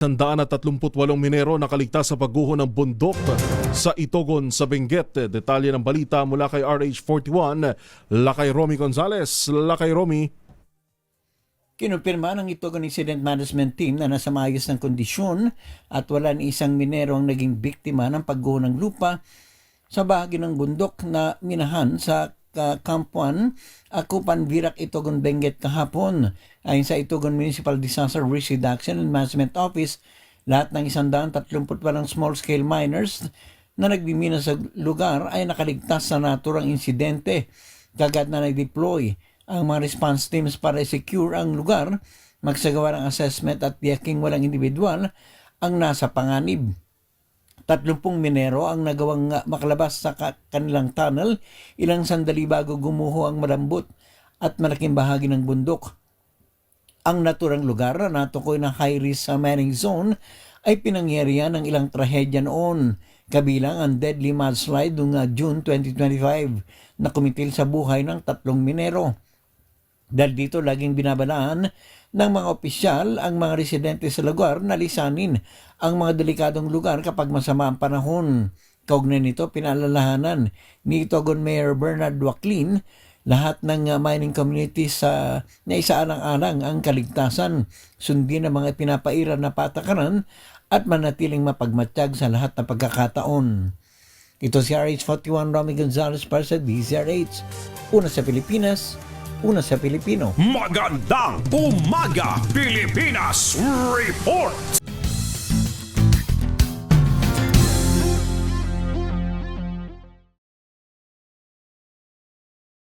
Tandaan na 38 minero nakaligtas sa pagguho ng bundok sa Itogon sa Benguet. Detalye ng balita mula kay RH41, Lakay Romy Gonzales. Lakay Romy. Kinumpirma ng Itogon Incident Management Team na nasa maayos ng kondisyon at wala ni isang minero ang naging biktima ng pagguho ng lupa sa bahagi ng bundok na minahan sa ka- Kampuan, Akupan, Virak, Itogon, Benguet kahapon. Ayon sa Itogon Municipal Disaster Risk Reduction and Management Office, lahat ng 138 small-scale miners na nagbimina sa lugar ay nakaligtas sa naturang insidente. Kagad na nag-deploy ang mga response teams para secure ang lugar, magsagawa ng assessment at tiyaking walang individual ang nasa panganib. Tatlumpung minero ang nagawang makalabas sa ka- kanilang tunnel ilang sandali bago gumuho ang malambot at malaking bahagi ng bundok. Ang naturang lugar na natukoy na high-risk sa mining zone ay pinangyarihan ng ilang trahedya noon, kabilang ang deadly mudslide noong ah, June 2025 na kumitil sa buhay ng tatlong minero. Dahil dito laging binabalaan ng mga opisyal ang mga residente sa lugar na lisanin ang mga delikadong lugar kapag masama ang panahon. Kaugnay nito, pinaalalahanan ni Togon Mayor Bernard Wacklin lahat ng uh, mining communities sa na isaalang-alang ang kaligtasan, sundin ang mga pinapaira na patakaran at manatiling mapagmatsyag sa lahat ng pagkakataon. Ito si RH41 Romy Gonzalez para sa DZRH. Una sa Pilipinas, una sa Pilipino. Magandang umaga, Pilipinas! Report!